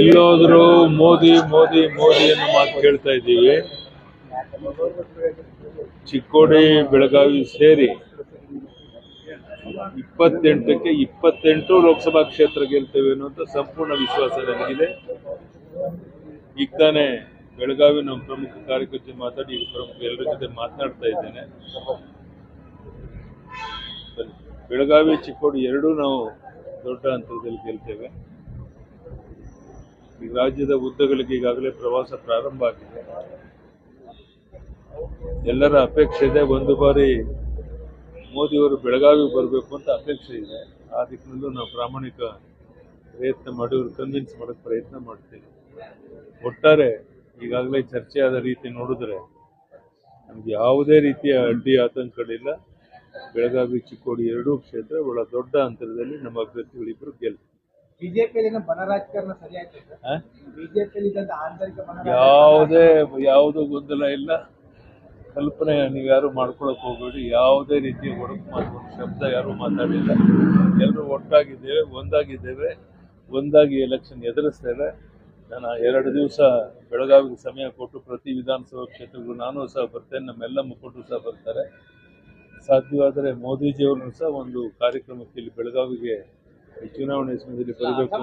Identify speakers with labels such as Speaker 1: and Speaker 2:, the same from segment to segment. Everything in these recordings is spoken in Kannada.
Speaker 1: ಎಲ್ಲೋದ್ರು ಮೋದಿ ಮೋದಿ ಮೋದಿ ಅನ್ನೋ ಮಾತು ಕೇಳ್ತಾ ಇದ್ದೀವಿ. ಚಿಕ್ಕೋಡಿ, ಬೆಳಗಾವಿ ಸೇರಿ ಇಪ್ಪತ್ತೆಂಟಕ್ಕೆ ಇಪ್ಪತ್ತೆಂಟು ಲೋಕಸಭಾ ಕ್ಷೇತ್ರ ಗೆಲ್ತೇವೆ ಅನ್ನುವಂಥ ಸಂಪೂರ್ಣ ವಿಶ್ವಾಸ ನನಗಿದೆ. ಈಗ ತಾನೇ ಬೆಳಗಾವಿ ನಮ್ಮ ಪ್ರಮುಖ ಕಾರ್ಯಕರ್ತೆ ಮಾತಾಡಿ ಪ್ರಮುಖ ಎಲ್ಲರ ಜೊತೆ ಮಾತನಾಡ್ತಾ ಇದ್ದೇನೆ. ಬೆಳಗಾವಿ, ಚಿಕ್ಕೋಡಿ ಎರಡೂ ನಾವು ದೊಡ್ಡ ಅಂತರದಲ್ಲಿ ಗೆಲ್ತೇವೆ ಈ ರಾಜ್ಯದ ಉದ್ದಗಳಿಗೆ ಈಗಾಗಲೇ ಪ್ರವಾಸ ಪ್ರಾರಂಭ ಆಗಿದೆ. ಎಲ್ಲರ ಅಪೇಕ್ಷೆ ಇದೆ, ಒಂದು ಬಾರಿ ಮೋದಿಯವರು ಬೆಳಗಾವಿ ಬರಬೇಕು ಅಂತ ಅಪೇಕ್ಷೆ ಇದೆ. ಆ ದಿಕ್ಕಿನಲ್ಲೂ ನಾವು ಪ್ರಾಮಾಣಿಕ ಪ್ರಯತ್ನ ಮಾಡಿ, ಅವ್ರು ಕನ್ವಿನ್ಸ್ ಮಾಡೋಕ್ಕೆ ಪ್ರಯತ್ನ ಮಾಡ್ತೀವಿ. ಒಟ್ಟಾರೆ ಈಗಾಗಲೇ ಚರ್ಚೆ ಆದ ರೀತಿ ನೋಡಿದ್ರೆ ನಮ್ಗೆ ಯಾವುದೇ ರೀತಿಯ ಅಡ್ಡಿ, ಆತಂಕಗಳಿಲ್ಲ. ಬೆಳಗಾವಿ ಚಿಕ್ಕೋಡಿ ಎರಡೂ ಕ್ಷೇತ್ರ ಬಹಳ ದೊಡ್ಡ ಅಂತರದಲ್ಲಿ ನಮ್ಮ ಅಭ್ಯರ್ಥಿಗಳಿಬ್ಬರು ಗೆಲ್ತಾರೆ.
Speaker 2: ಬಿಜೆಪಿಯಲ್ಲಿನ ಬಣ ರಾಜಕಾರಣ? ಆಂತರಿಕ ಬಣ
Speaker 1: ಯಾವುದೇ ಯಾವುದೂ ಗೊಂದಲ ಇಲ್ಲ. ಕಲ್ಪನೆ ನೀವು ಯಾರು ಮಾಡ್ಕೊಳಕ್ ಹೋಗಬೇಡಿ. ಯಾವುದೇ ರೀತಿಯ ಒಡಕು ಮಾತು ಶಬ್ದ ಯಾರು ಮಾತಾಡಿಲ್ಲ. ಎಲ್ಲರೂ ಒಟ್ಟಾಗಿದ್ದೇವೆ ಒಂದಾಗಿದ್ದೇವೆ. ಒಂದಾಗಿ ಎಲೆಕ್ಷನ್ ಎದುರಿಸ್ತೇವೆ ನಾನು ಎರಡು ದಿವಸ ಬೆಳಗಾವಿಗೆ ಸಮಯ ಕೊಟ್ಟು ಪ್ರತಿ ವಿಧಾನಸಭಾ ಕ್ಷೇತ್ರಗಳು ನಾನು ಸಹ ಬರ್ತೇನೆ. ನಮ್ಮೆಲ್ಲ ಮುಖಂಡರು ಸಹ ಬರ್ತಾರೆ. ಸಾಧ್ಯವಾದರೆ ಮೋದಿಜಿಯವ್ರನ್ನು ಸಹ ಒಂದು ಕಾರ್ಯಕ್ರಮಕ್ಕೆ ಇಲ್ಲಿ ಬೆಳಗಾವಿಗೆ ಈ ಚುನಾವಣೆ ಸಮಯದಲ್ಲಿ ಬರಬೇಕು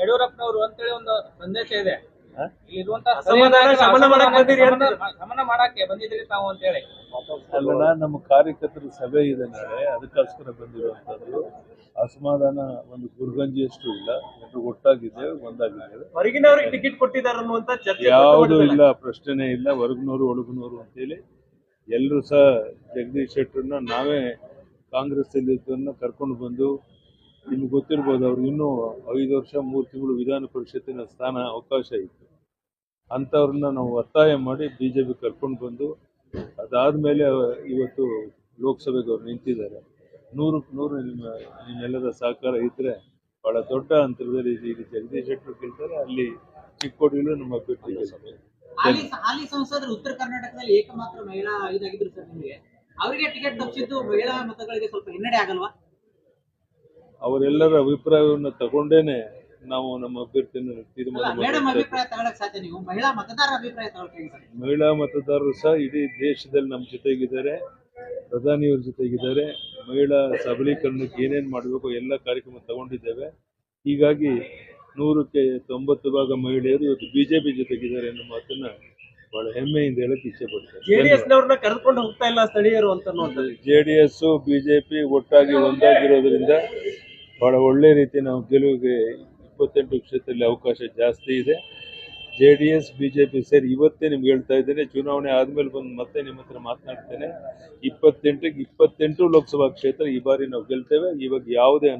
Speaker 2: ಯಡಿಯೂರಪ್ಪನವರು ಅಂತೇಳಿ ಒಂದು ಸಂದೇಶ ಇದೆ. ಅಲ್ಲ
Speaker 3: ಅಸಮಾಧಾನ ಶಮನ ಮಾಡಕ್ ಬಂದಿರಿ ಅಂತ.
Speaker 2: ಶಮನ ಮಾಡಕ್ಕೆ ಬಂದಿದ್ರಿ ತಾವು ಅಂತ ಹೇಳಿ.
Speaker 1: ಅಲ್ಲಣ್ಣ ನಮ್ಮ ಕಾರ್ಯಕರ್ತರ ಸಭೆ ಇದೆ ನಾಳೆ ಅದಕ್ಕೋಸ್ಕರ ಬಂದಿರುವಂತದ್ದು. ಅಸಮಾಧಾನ ಒಂದು ಗುರುಗಂಜಿಯಷ್ಟು ಇಲ್ಲ ಎಲ್ಲರೂ ಒಟ್ಟಾಗಿದ್ದೇವೆ ಒಂದಾಗಿದ್ದೇವೆ
Speaker 3: ಹೊರಗಿನವ್ರಿಗೆ ಟಿಕೆಟ್ ಕೊಟ್ಟಿದ್ದಾರೆ ಅನ್ನುವಂತ ಚರ್ಚೆ
Speaker 1: ಯಾವುದೂ ಇಲ್ಲ ಪ್ರಶ್ನೆ ಇಲ್ಲ ಹೊರಗಿನವರು ಒಳಗಿನವರು ಅಂತೇಳಿ ಎಲ್ಲರೂ ಸಹ ಜಗದೀಶ್ ಶೆಟ್ಟರನ್ನ ನಾವೇ ಕಾಂಗ್ರೆಸ್ಸಲ್ಲಿ ಕರ್ಕೊಂಡು ಬಂದು ನಿಮ್ಗೆ ಗೊತ್ತಿರ್ಬೋದು ಅವ್ರು ಇನ್ನೂ ಐದು ವರ್ಷ, ಮೂರು ತಿಂಗಳು ವಿಧಾನ ಪರಿಷತ್ತಿನ ಸ್ಥಾನ ಅವಕಾಶ ಇತ್ತು. ಅಂಥವ್ರನ್ನ ನಾವು ಒತ್ತಾಯ ಮಾಡಿ ಬಿ ಜೆ ಪಿ ಕರ್ಕೊಂಡು ಬಂದು ಅದಾದಮೇಲೆ ಇವತ್ತು ಲೋಕಸಭೆಗೆ ಅವ್ರು ನಿಂತಿದ್ದಾರೆ. ನೂರಕ್ಕೆ ನೂರು ನಿಮ್ಮ, ನಿಮ್ಮೆಲ್ಲರ ಸಹಕಾರ ಇದ್ದರೆ ಭಾಳ ದೊಡ್ಡ ಅಂತರದಲ್ಲಿ ಇಲ್ಲಿ ಜಗದೀಶ್ ಶೆಟ್ಟರು ಕೇಳ್ತಾರೆ ಅಲ್ಲಿ ಚಿಕ್ಕೋಡಿಲೂ ನಮ್ಮ ಅಭ್ಯರ್ಥಿ ಗೆಲ್ತಾರೆ.
Speaker 4: ಹಾಲಿ ಸಂಸದರು ಉತ್ತರ ಕರ್ನಾಟಕದಲ್ಲಿ ಏಕಮಾತ್ರ ಮಹಿಳಾ ಇದಾಗಿದ್ರು ಸರ್ ನಿಮಗೆ. ಅವರಿಗೆ ಟಿಕೆಟ್ ತಪ್ಪಿಸಿದ್ದು ಮಹಿಳಾ ಮತಗಳಿಗೆ ಸ್ವಲ್ಪ ಹಿನ್ನಡೆ ಆಗಲ್ವಾ?
Speaker 1: ಅವರೆಲ್ಲರ ಅಭಿಪ್ರಾಯವನ್ನು ತಗೊಂಡೇನೆ ನಾವು ನಮ್ಮ ಅಭ್ಯರ್ಥಿಯನ್ನು ತೀರ್ಮಾನ
Speaker 4: ಮೇಡಮ್ ಅಭಿಪ್ರಾಯ ತಗೊಳಕ್ ಸಾಧ್ಯ ನೀವು? ಮಹಿಳಾ ಮತದಾರರ ಅಭಿಪ್ರಾಯ ತಗೊಳ್ತೀವಿ ಸರ್?
Speaker 1: ಮಹಿಳಾ ಮತದಾರರು ಸಹ ಇಡೀ ದೇಶದಲ್ಲಿ ನಮ್ಮ ಜೊತೆಗಿದ್ದಾರೆ ಪ್ರಧಾನಿಯವ್ರ ಜೊತೆಗಿದ್ದಾರೆ. ಮಹಿಳಾ ಸಬಲೀಕರಣಕ್ಕೆ ಏನೇನು ಮಾಡಬೇಕು ಎಲ್ಲ ಕಾರ್ಯಕ್ರಮ ತಗೊಂಡಿದ್ದೇವೆ. ಹೀಗಾಗಿ ನೂರಕ್ಕೆ ತೊಂಬತ್ತು ಭಾಗ ಮಹಿಳೆಯರು ಇವತ್ತು ಬಿಜೆಪಿ ಜೊತೆಗಿದ್ದಾರೆ ಅನ್ನೋ ಮಾತನ್ನ ಬಹಳ ಹೆಮ್ಮೆಯಿಂದ ಹೇಳಕ್ ಇಚ್ಛೆ
Speaker 3: ಜೆಡಿಎಸ್
Speaker 1: ಪಡ್ತಾರೆ
Speaker 3: ನವ್ರನ್ನ ಕರೆದುಕೊಂಡು ಹೋಗ್ತಾ ಇಲ್ಲ ಸ್ಥಳೀಯರು ಅಂತ JDS
Speaker 1: J D S BJP ಒಟ್ಟಾಗಿ ಒಂದಾಗಿರೋದ್ರಿಂದ ಬಹಳ ಒಳ್ಳೆ ರೀತಿ ನಾವು ಗೆಲುವಿಗೆ ಇಪ್ಪತ್ತೆಂಟು ಕ್ಷೇತ್ರದಲ್ಲಿ ಅವಕಾಶ ಜಾಸ್ತಿ ಇದೆ. ಜೆ ಡಿ ಎಸ್ ಬಿಜೆಪಿ ಸೇರಿ ಇವತ್ತೇ ನಿಮ್ಗೆ ಹೇಳ್ತಾ ಇದ್ದೇನೆ ಚುನಾವಣೆ ಆದ್ಮೇಲೆ ಬಂದು ಮತ್ತೆ ನಿಮ್ಮ ಹತ್ರ ಮಾತನಾಡ್ತೇನೆ. ಇಪ್ಪತ್ತೆಂಟು ಇಪ್ಪತ್ತೆಂಟು ಲೋಕಸಭಾ ಕ್ಷೇತ್ರ ಈ ಬಾರಿ ನಾವು ಗೆಲ್ತೇವೆ. ಇವಾಗ ಯಾವುದೇ